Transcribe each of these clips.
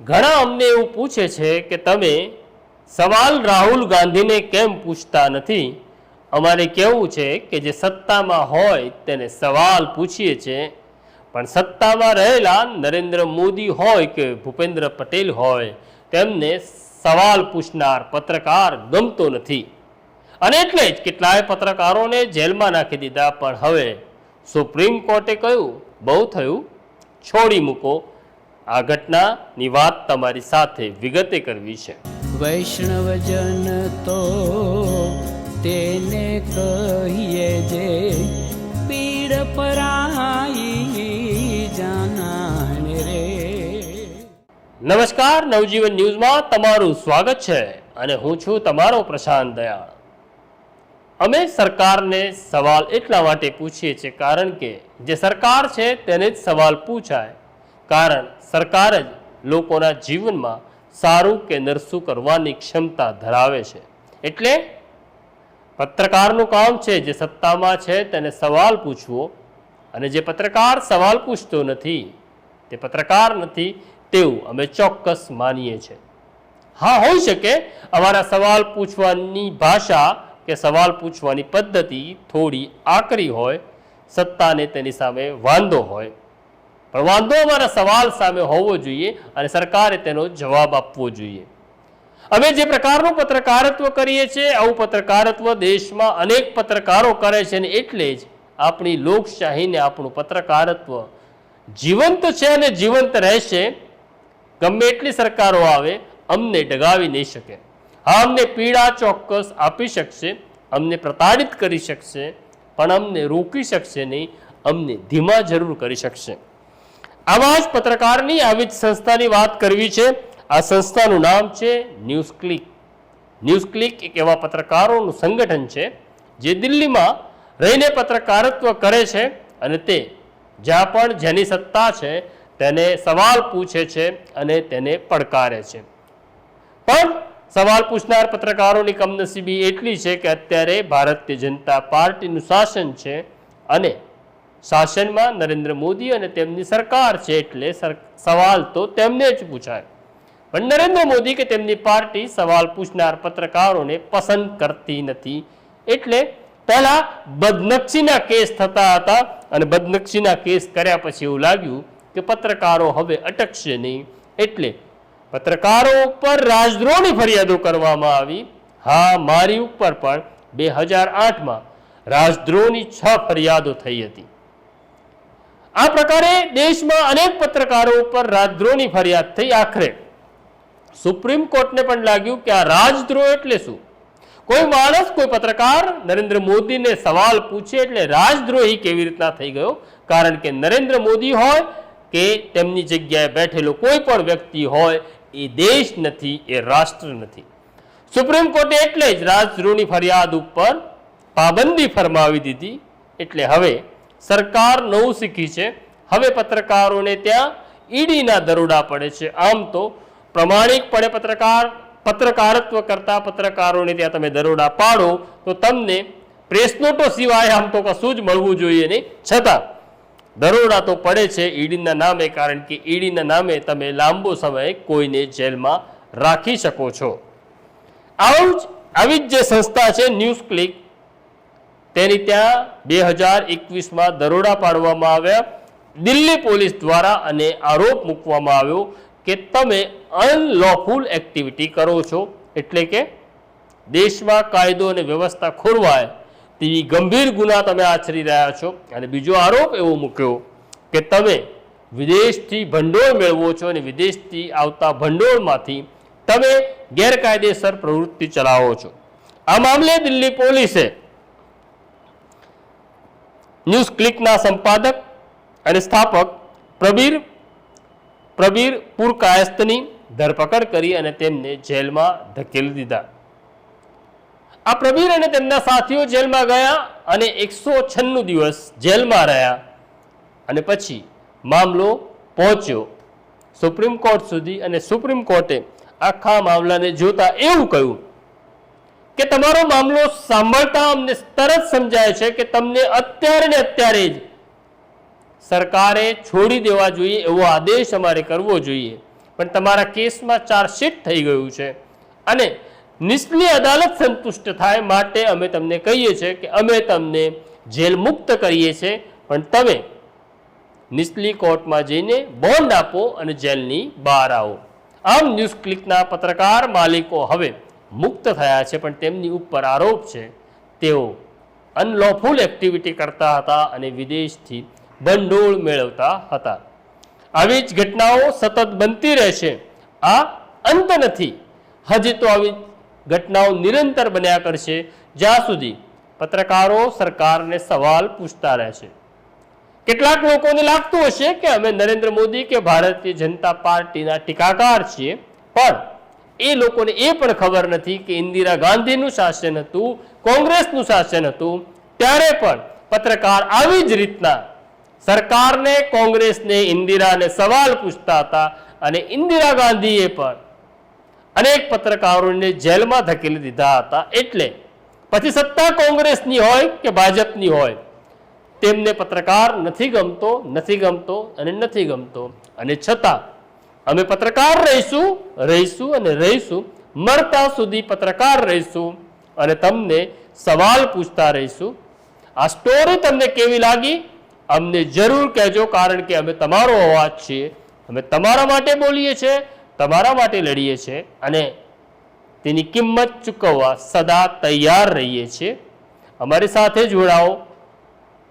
ઘણા અમને એવું પૂછે છે કે તમે સવાલ રાહુલ ગાંધીને કેમ પૂછતા નથી? અમારે કહેવું છે કે જે સત્તામાં હોય તેને સવાલ પૂછીએ છીએ. પણ સત્તામાં રહેલા નરેન્દ્ર મોદી હોય કે ભૂપેન્દ્ર પટેલ હોય, તેમને સવાલ પૂછનાર પત્રકાર ગમતો નથી. અને એટલે જ કેટલાય પત્રકારોને જેલમાં નાખી દીધા. પણ હવે સુપ્રીમ કોર્ટે કહ્યું, બહુ થયું. છોડી મૂકો. આ ઘટનાની વાત તમારી સાથે વિગતે કરવી છે. વૈષ્ણવજન તો તેને કહીએ જે પીડ પરાઈ જાનાને રે. નમસ્કાર નવજીવન ન્યૂઝમાં તમારું સ્વાગત છે અને હું છું તમારો પ્રશાંત દયાળ. અમે સરકારને સવાલ એટલા માટે પૂછીએ છીએ કારણ કે જે સરકાર છે તેને જ સવાલ પૂછાય. કારણ સરકાર જ લોકોના જીવનમાં સારું કે નરસું કરવાની ક્ષમતા ધરાવે છે. એટલે પત્રકારનું કામ છે જે સત્તામાં છે તેને સવાલ પૂછવો અને જે પત્રકાર સવાલ પૂછતો નથી, તે પત્રકાર નથી તેવું અમે ચોક્કસ માનીએ છીએ હા, હોઈ શકે અમારા સવાલ પૂછવાની ભાષા કે સવાલ પૂછવાની પદ્ધતિ થોડી આકરી હોય, સત્તાને તેની સામે વાંધો હોય. પણ વાંધો અમારા સવાલ સામે હોવો જોઈએ અને સરકારે તેનો જવાબ આપવો જોઈએ. અમે જે પ્રકારનું પત્રકારત્વ કરીએ છીએ, આવું પત્રકારત્વ દેશમાં અનેક પત્રકારો કરે છે અને એટલે જ આપણી લોકશાહીને આપણું પત્રકારત્વ જીવંત છે અને જીવંત રહેશે. ગમે એટલી સરકારો આવે, અમને ડગાવી નહીં શકે. હા, અમને પીડા ચોક્કસ આપી શકશે, અમને પ્રતાડિત કરી શકશે, પણ અમને રોકી શકશે નહીં, અમને ધીમા જરૂર કરી શકશે. આવા જ પત્રકારની આવી જ સંસ્થાની વાત કરવી છે. આ સંસ્થાનું નામ છે ન્યૂઝ ક્લિક ન્યૂઝ ક્લિક એક એવા પત્રકારોનું સંગઠન છે, જે દિલ્હીમાં રહીને પત્રકારત્વ કરે છે અને તે જ્યાં પણ જેની સત્તા છે તેને સવાલ પૂછે છે અને તેને પડકારે છે. પણ સવાલ પૂછનાર પત્રકારોની કમનસીબી એટલી છે કે અત્યારે ભારતીય જનતા પાર્ટીનું શાસન છે અને શાસનમાં નરેન્દ્ર મોદી અને તેમની સરકાર છે એટલે સવાલ તો તેમને જ પૂછાય. પણ નરેન્દ્ર મોદી કે તેમની પાર્ટી સવાલ પૂછનાર પત્રકારોને પસંદ કરતી નથી. એટલે પહેલા બદનક્ષીના કેસ થતા હતા અને બદનક્ષીના કેસ કર્યા પછી એવું લાગ્યું કે પત્રકારો હવે અટકશે નહીં. એટલે પત્રકારો ઉપર રાજદ્રોહની ફરિયાદો કરવામાં આવી. હા, મારી ઉપર પણ બે હજાર આઠમાં રાજદ્રોહની છ ફરિયાદો થઈ હતી. આ પ્રકારે દેશમાં અનેક પત્રકારો ઉપર રાજદ્રોહની ફરિયાદ થઈ આખરે. સુપ્રીમ કોર્ટને પણ લાગ્યું કે આ રાજદ્રોહ એટલે શું? કોઈ માણસ, કોઈ પત્રકાર નરેન્દ્ર મોદીને સવાલ પૂછે એટલે રાજદ્રોહી કેવી રીતના થઈ ગયો? કારણ કે નરેન્દ્ર મોદી હોય કે તેમની જગ્યાએ બેઠેલો કોઈ પણ વ્યક્તિ હોય, એ દેશ નથી, એ રાષ્ટ્ર નથી. સુપ્રીમ કોર્ટે એટલે જ રાજદ્રોહની ફરિયાદ ઉપર પાબંદી ફરમાવી દીધી. એટલે હવે સરકાર નવું શીખી છે. હવે પત્રકારોને ત્યાં ઈડીના દરોડા પડે છે. આમ તો પ્રમાણિકપણે પત્રકાર, પત્રકારત્વ કરતા પત્રકારોને ત્યાં તમે દરોડા પાડો, તો તમને પ્રેસ નોટો સિવાય આમ તો કશું જ મળવું જોઈએ નહીં. છતાં, દરોડા તો પડે છે ઈડીના નામે, કારણ કે ઈડીના નામે તમે લાંબો સમય કોઈને જેલમાં રાખી શકો છો. આવું જ આવી જ જે સંસ્થા છે, ન્યૂઝ ક્લિક તેની ત્યાં બે હજાર એકવીસમાં દરોડા પાડવામાં આવ્યા. દિલ્હી પોલીસ દ્વારા અને આરોપ મૂકવામાં આવ્યો કે તમે અનલોફુલ એક્ટિવિટી કરો છો. એટલે કે દેશમાં કાયદો અને વ્યવસ્થા ખોરવાય તેવી ગંભીર ગુના તમે આચરી રહ્યા છો. અને બીજો આરોપ એવો મૂક્યો કે તમે વિદેશથી ભંડોળ મેળવો છો અને વિદેશથી આવતા ભંડોળમાંથી તમે ગેરકાયદેસર પ્રવૃત્તિ ચલાવો છો. આ મામલે દિલ્હી પોલીસે ન્યૂઝ ક્લિકના સંપાદક અને સ્થાપક પ્રબીર પ્રબીર પુરકાયસ્તની ધરપકડ કરી અને તેમને જેલમાં ધકેલી દીધા. આ પ્રબીર અને તેમના સાથીઓ જેલમાં ગયા અને એકસો છન્નું દિવસ જેલમાં રહ્યા અને પછી મામલો પહોંચ્યો સુપ્રીમ કોર્ટ સુધી અને સુપ્રીમ કોર્ટે આખા મામલાને જોતા એવું કહ્યું કે તમારો મામલો સાંભળતા અમને તરત સમજાય છે કે તમને અત્યારે ને અત્યારે જ સરકારે છોડી દેવા જોઈએ એવો આદેશ અમારે કરવો જોઈએ. પણ તમારા કેસમાં ચાર્જશીટ થઈ ગયું છે અને નિષ્ફળી અદાલત સંતુષ્ટ થાય માટે અમે તમને કહીએ છીએ કે અમે તમને જેલ મુક્ત કરીએ છીએ, પણ તમે નિષ્ફળી કોર્ટમાં જઈને બોન્ડ આપો અને જેલની બહાર આવો. આમ ન્યૂઝ ક્લિકના પત્રકાર માલિકો હવે મુક્ત થયા છે, પણ તેમની ઉપર આરોપ છે, તેઓ અનલોફુલ એક્ટિવિટી કરતા હતા અને વિદેશથી ભંડોળ મેળવતા હતા. આવી જ ઘટનાઓ સતત બનતી રહેશે. આ અંત નથી. હજી તો આવી ઘટનાઓ નિરંતર બન્યા કરશે. જ્યાં સુધી પત્રકારો સરકારને સવાલ પૂછતા રહેશે. કેટલાક લોકોને લાગતું હશે કે અમે નરેન્દ્ર મોદી કે ભારતીય જનતા પાર્ટીના ટીકાકાર છીએ, પણ એ લોકોને એ પણ ખબર નથી કે ઇન્દિરા ગાંધીનું શાસન હતું, કોંગ્રેસનું શાસન હતું, ત્યારે પણ પત્રકાર આવી જ રીતના સરકારને, કોંગ્રેસને, ઇન્દિરાને સવાલ પૂછતા હતા અને ઇન્દિરા ગાંધીએ પણ અનેક પત્રકારોને જેલમાં ધકેલી દીધા હતા. એટલે પછી સત્તા કોંગ્રેસની હોય કે ભાજપની હોય, તેમને પત્રકાર નથી ગમતો નથી ગમતો અને નથી ગમતો. અને છતાં અમે પત્રકાર રહીશું રહીશું અને રહીશું મરતા સુધી પત્રકાર રહીશું અને તમને સવાલ પૂછતા રહીશું. આ સ્ટોરી તમને કેવી લાગી? અમને જરૂર કહેજો, કારણ કે અમે તમારો અવાજ છીએ. અમે તમારા માટે બોલીએ છીએ, તમારા માટે લડીએ છીએ અને તેની કિંમત ચૂકવવા સદા તૈયાર રહીએ છીએ. અમારી સાથે જોડાઓ.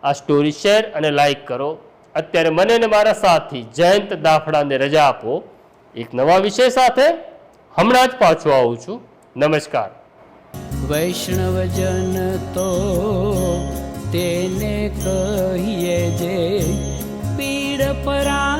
આ સ્ટોરી શેર અને લાઈક કરો. અત્યારે મને ને મારા સાથી જયંત દાફડાને રજા આપો. એક નવા વિષય સાથે હમણાં જ પાછો આવું છું. નમસ્કાર. વૈષ્ણવજન તો તેને કહીએ જે પીડ પરા